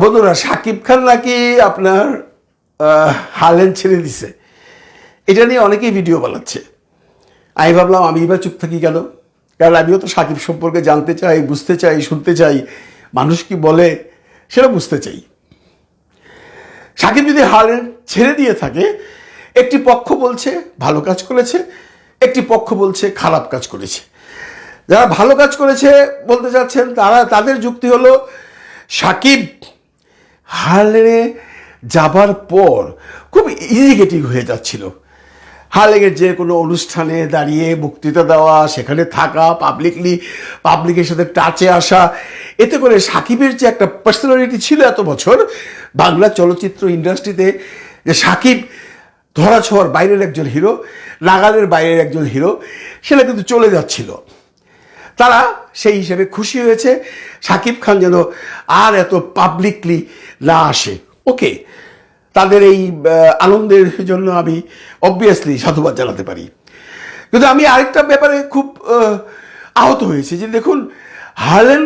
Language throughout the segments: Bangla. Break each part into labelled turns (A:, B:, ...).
A: বন্ধুরা, সাকিব খান নাকি আপনার হালেন ছেড়ে দিছে? এটা নিয়ে অনেকেই ভিডিও বানাচ্ছে। আমি ভাবলাম আমি এবার চুপ থাকি কেন? কারণ আমিও তো সাকিব সম্পর্কে জানতে চাই, বুঝতে চাই, শুনতে চাই। মানুষ কি বলে, সেটা বুঝতে চাই। সাকিব যদি হালেন ছেড়ে দিয়ে থাকে, একটি পক্ষ বলছে, ভালো কাজ করেছে। একটি পক্ষ বলছে, খারাপ কাজ করেছে। যারা ভালো কাজ করেছে বলতে চাচ্ছেন তারা, তাদের যুক্তি হলো, সাকিব হারলেনে যাবার পর খুব ইজিগেটিভ হয়ে যাচ্ছিল। হারলেনের যে কোনো অনুষ্ঠানে দাঁড়িয়ে বক্তৃতা দেওয়া, সেখানে থাকা পাবলিকলি পাবলিকের সাথে টাচে আসা, এতে করে সাকিবের যে একটা পার্সোনালিটি ছিল এত বছর, বাংলা চলচ্চিত্র ইন্ডাস্ট্রিতে যে সাকিব ধরা ছোঁয়ার বাইরের একজন হিরো নাগালের বাইরের একজন হিরো সেটা কিন্তু চলে যাচ্ছিল। তারা সেই হিসেবে খুশি হয়েছে। সাকিব খান যেন আর এত পাবলিকলি না আসে। ওকে, তাদের এই আনন্দের জন্য আমি অবভিয়াসলি সাধুবাদ জানাতে পারি। কিন্তু আমি আরেকটা ব্যাপারে খুব আহত হয়েছি যে দেখুন, হারলেন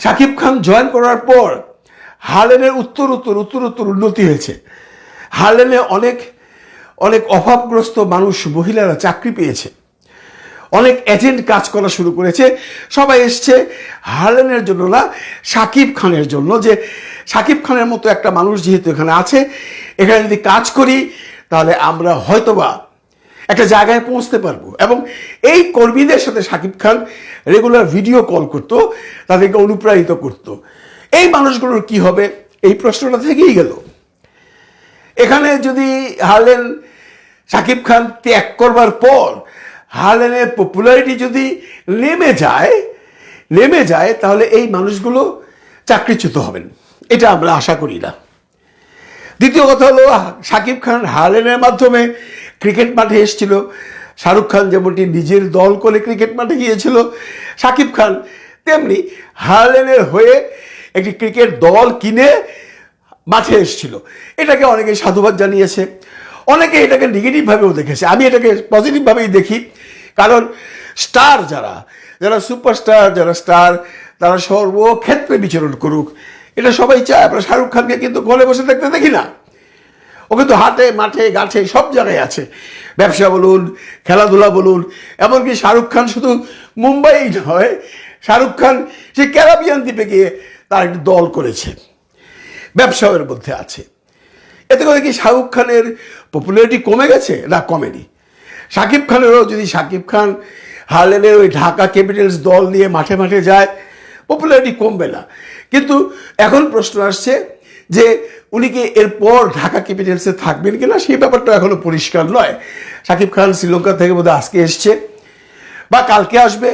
A: সাকিব খান জয়েন করার পর হারলেনের উত্তর উত্তর উত্তর উত্তর উন্নতি হয়েছে। হারলেনে অনেক অনেক অভাবগ্রস্ত মানুষ, মহিলারা চাকরি পেয়েছে। অনেক এজেন্ট কাজ করা শুরু করেছে। সবাই এসছে হারলেনের জন্য না, সাকিব খানের জন্য যে সাকিব খানের মতো একটা মানুষ যেহেতু এখানে আছে, এখানে যদি কাজ করি, তাহলে আমরা হয়তোবা একটা জায়গায় পৌঁছতে পারব। এবং এই কর্মীদের সাথে Shakib Khan regular video call করতো, তাদেরকে অনুপ্রাণিত করত। এই মানুষগুলোর কি হবে? এই প্রশ্নটা থেকেই গেল। এখানে যদি হারলেন সাকিব খান ত্যাগ করবার পর, হারলেনের পপুলারিটি যদি নেমে যায় নেমে যায়, তাহলে এই মানুষগুলো চাকরিচ্যুত হবেন। এটা আমরা আশা করি না। দ্বিতীয় কথা হলো সাকিব খান হারলেনের মাধ্যমে ক্রিকেট মাঠে এসেছিল। শাহরুখ খান যেমনটি নিজের দল করে ক্রিকেট মাঠে গিয়েছিল, সাকিব খান তেমনি হারলেনের হয়ে একটি ক্রিকেট দল কিনে মাঠে এসেছিল। এটাকে অনেকে সাধুবাদ জানিয়েছে, অনেকে এটাকে নেগেটিভভাবেও দেখেছে। আমি এটাকে পজিটিভভাবেই দেখি, কারণ স্টার যারা যারা সুপারস্টার যারা স্টার তারা সর্বক্ষেত্রে বিচরণ করুক। এটা সবাই চায় আমরা শাহরুখ খানকে কিন্তু ঘরে বসে থাকতে দেখি না। ও কিন্তু হাটে, মাঠে গাছে সব জায়গায় আছে। ব্যবসা বলুন, খেলাধুলা বলুন, এমনকি শাহরুখ খান শুধু মুম্বাই নয়, শাহরুখ খান সে ক্যারাবিয়ান দ্বীপে গিয়ে তার একটি দল করেছে ব্যবসাও এর মধ্যে আছে। এতে করে কি শাহরুখ খানের পপুলারিটি কমে গেছে? না, কমেনি। শাকিব খানেরও, যদি শাকিব খান হারলেনের ওই ঢাকা ক্যাপিটালস দল নিয়ে মাঠে মাঠে যায় পপুলারিটি কমবে না। কিন্তু এখন প্রশ্ন আসছে যে উনি কি এরপর ঢাকা ক্যাপিটালসে থাকবেন কিনা? সেই ব্যাপারটা এখনও পরিষ্কার নয়। শাকিব খান শ্রীলঙ্কা থেকে বোধহয় আজকে এসছে বা কালকে আসবে।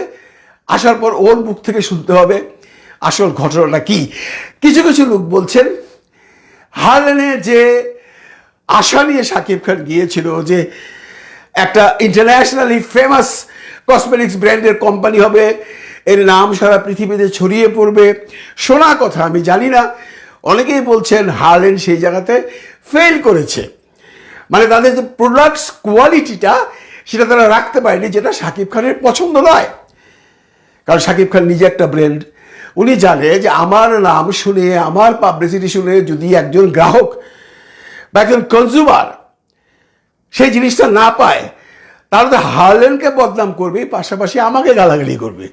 A: আসার পর ওর মুখ থেকে শুনতে হবে আসল ঘটনাটা কি। কিছু কিছু লোক বলছেন হারলেনে যে আশা নিয়ে শাকিব খান গিয়েছিল যে একটা ইন্টারন্যাশনালি ফেমাস কসমেটিক্স ব্র্যান্ডের কোম্পানি হবে এর নাম সারা পৃথিবীতে ছড়িয়ে পড়বে। শোনা কথা, আমি জানি না। অনেকেই বলছেন, হারলেন সেই জায়গাতে ফেল করেছে। মানে তাদের যে প্রোডাক্টস কোয়ালিটিটা সেটা তারা রাখতে পারেনি, যেটা শাকিব খানের পছন্দ নয়। কারণ শাকিব খান নিজে একটা ব্র্যান্ড উনি জানে যে, আমার নাম শুনে, আমার পাবলিসিটি শুনে যদি একজন গ্রাহক বা একজন কনজিউমার সেই জিনিসটা না পায় তাহলে তো হারলেনকে বদনাম করবে পাশাপাশি আমাকে গালাগালি করবে।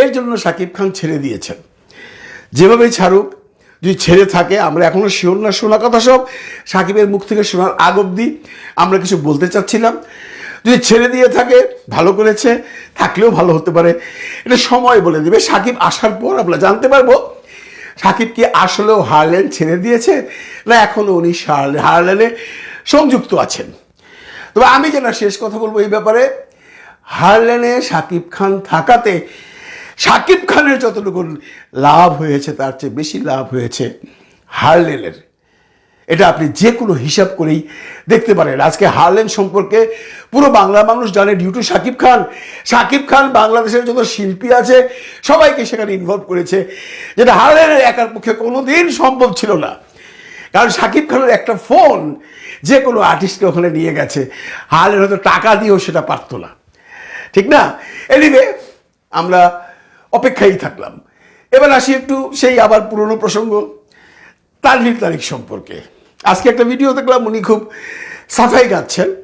A: এর জন্য সাকিব খান ছেড়ে দিয়েছেন। যেভাবেই ছাড়ুক, যদি ছেড়ে থাকে, আমরা এখনও শিওর না, শোনা কথা সব। সাকিবের মুখ থেকে শোনার আগ অব্দি আমরা কিছু বলতে চাচ্ছিলাম। যদি ছেড়ে দিয়ে থাকে, ভালো করেছে, থাকলেও ভালো হতে পারে। এটা সময় বলে দেবে। সাকিব আসার পর আমরা জানতে পারব, সাকিব কি আসলেও হারলেন, ছেড়ে দিয়েছে, না এখনও উনি হারলেনে সংযুক্ত আছেন। তবে আমি যেটা শেষ কথা বলব এই ব্যাপারে, হারলেনে সাকিব খান থাকাতে সাকিব খানের যতটুকু লাভ হয়েছে, তার চেয়ে বেশি লাভ হয়েছে হারলেনের। এটা আপনি যে কোনো হিসাব করেই দেখতে পারেন। আজকে হারলেন সম্পর্কে পুরো বাংলা মানুষ জানে ডিউ টু সাকিব খান। সাকিব খান বাংলাদেশের যত শিল্পী আছে, সবাইকে সেখানে ইনভলভ করেছে, যেটা হারলেনের একার পক্ষে কোনো দিন সম্ভব ছিল না। কারণ সাকিব খানের একটা ফোন যে কোনো আর্টিস্টকে ওখানে নিয়ে গেছে। হারলেন হয়তো টাকা দিয়েও সেটা পারতো না। ঠিক না? এনিবে আমরা অপেক্ষায় থাকলাম। এবার আসি একটু সেই আবার পুরনো প্রসঙ্গ, তানভীর তারিখ সম্পর্কে। আজকে একটা ভিডিও দেখলাম, উনি খুব সাফাই গাচ্ছেন।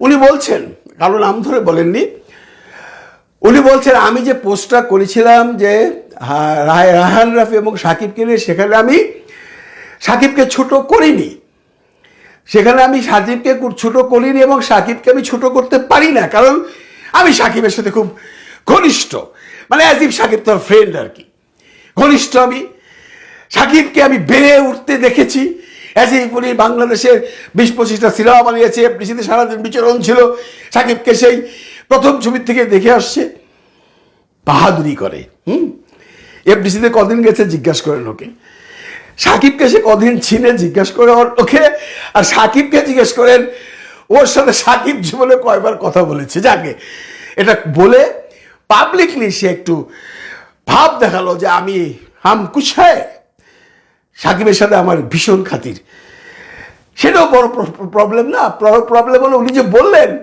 A: উনি বলছেন, কারও নাম ধরে বলেননি, উনি বলছেন, আমি যে পোস্টটা করেছিলাম যে রায়- রাহান রাফি এবং সাকিবকে নিয়ে, সেখানে আমি সাকিবকে ছোট করিনি। সেখানে আমি সাকিবকে ছোট করিনি এবং সাকিবকে আমি ছোট করতে পারি না, কারণ আমি সাকিবের সাথে খুব ঘনিষ্ঠ। মানে ইফ সাকিব তোর ফ্রেন্ড আর কি। ঘনিষ্ঠ আমি। সাকিবকে আমি বেড়ে উঠতে দেখেছি। অ্যাজ ইফ উনি বাংলাদেশের বিশ পঁচিশটা সিনেমা বানিয়েছে এফডিসিতে সারাদিন বিচরণ ছিল। সাকিবকে সেই প্রথম ছবির থেকে দেখে আসছে। বাহাদুরি করে, হুম। এফডিসিতে কদিন গেছে জিজ্ঞাসা করেন ওকে। সাকিবকে সে কদিন ছিনে জিজ্ঞেস করে ওর- ওকে আর সাকিবকে জিজ্ঞেস করেন, ওর সাথে সাকিব জীবনে কয়বার কথা বলেছে? যাকে এটা বলে পাবলিকলি সে একটু ভাব দেখাল যে আমি হাম কুছায় সাকিবের সাথে আমার ভীষণ খাতির। সেটাও বড় প্রবলেম না প্রবলেম হলো উনি যে বললেন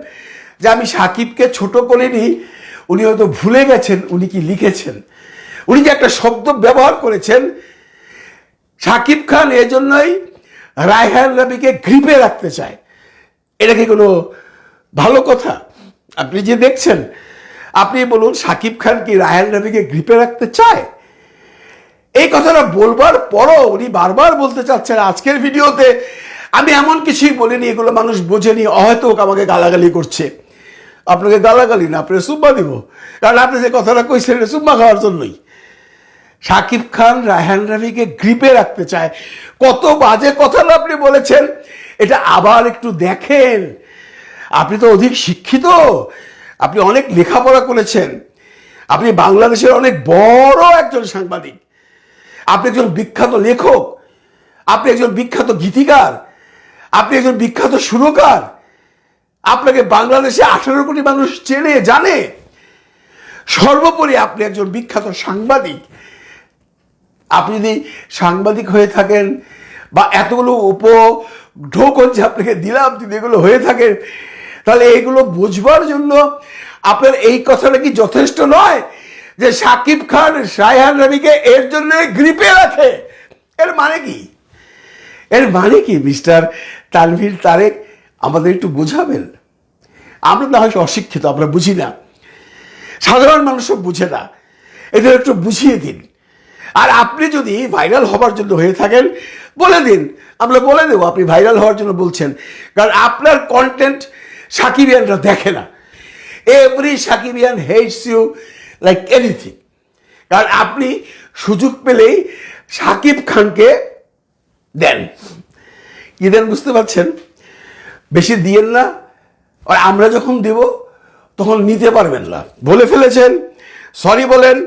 A: যে আমি সাকিবকে ছোট করিনি, উনি হয়তো ভুলে গেছেন, উনি কি লিখেছেন। উনি যে একটা শব্দ ব্যবহার করেছেন সাকিব খান এজন্যই রায়হান রবিকে গ্রিপে রাখতে চায়। এটা কি কোনো ভালো কথা? আপনি যে দেখছেন, আপনি বলুন, সাকিব খান কি রায়হান রবিকে গ্রিপে রাখতে চায়? এই কথাটা বলবার পরও উনি বারবার বলতে চাচ্ছেন আজকের ভিডিওতে। আমি এমন কিছুই বলিনি, এগুলো মানুষ বোঝেনি, হয়তো আমাকে গালাগালি করছে। আপনাকে গালাগালি না আপনি সুম্মা দিব। কারণ আপনি যে কথাটা কইছেন সুম্মা খাওয়ার জন্যই। শাকিব খান, রায়হান রাফিকে গ্রিপে রাখতে চায়। কত বাজে কথা না আপনি বলেছেন? এটা আবার একটু দেখেন। আপনি তো অধিক শিক্ষিত। আপনি অনেক লেখাপড়া করেছেন। আপনি বাংলাদেশের অনেক বড় একজন সাংবাদিক। আপনি একজন বিখ্যাত লেখক। আপনি একজন বিখ্যাত গীতিকার। আপনি একজন বিখ্যাত সুরকার। আপনাকে বাংলাদেশে আঠারো কোটি মানুষ চেনে, জানে। সর্বোপরি আপনি একজন বিখ্যাত সাংবাদিক। আপনি যদি সাংবাদিক হয়ে থাকেন বা এতগুলো উপ ঢোকন যে আপনাকে দিলাম, যদি এগুলো হয়ে থাকেন তাহলে এগুলো বুঝবার জন্য আপনার এই কথাটা কি যথেষ্ট নয় যে সাকিব খান, শায়হান রবিকে এর জন্য গ্রিপে রাখে? এর মানে কি? এর মানে কি, মিস্টার তানভীর তারেক? আমাদের একটু বোঝাবেন? আমরা না হয়তো অশিক্ষিত, আমরা বুঝি না। সাধারণ মানুষও বুঝে না। এদের একটু বুঝিয়ে দিন। আর আপনি যদি ভাইরাল হবার জন্য হয়ে থাকেন, বলে দিন। আমরা বলে দেবো, আপনি ভাইরাল হওয়ার জন্য বলছেন। কারণ আপনার কন্টেন্ট সাকিবিয়ানরা দেখে না। Every Shakibian hates you like anything কারণ আপনি সুযোগ পেলেই সাকিব খানকে দেন। কি দেন বুঝতে পারছেন? বেশি দিয়েন না। আর আমরা যখন দেব, তখন নিতে পারবেন না। বলে ফেলেছেন। সরি বলেন।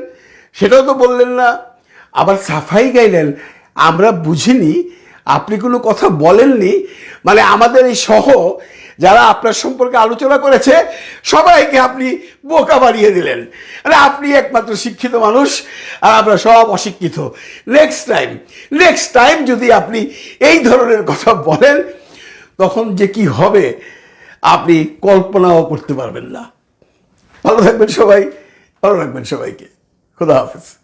A: সেটাও তো বললেন না। আবার সাফাই গাইলেন, আমরা বুঝিনি, আপনি কোনো কথা বলেননি। মানে আমাদের এই সহ যারা আপনার সম্পর্কে আলোচনা করেছে, সবাইকে আপনি বোকা বাড়িয়ে দিলেন। আরে আপনি একমাত্র শিক্ষিত মানুষ, আর আমরা সব অশিক্ষিত। নেক্সট টাইম নেক্সট টাইম যদি আপনি এই ধরনের কথা বলেন, তখন যে কি হবে, আপনি কল্পনাও করতে পারবেন না। ভালো থাকবেন সবাই, ভালো রাখবেন সবাইকে। খুদা হাফেজ।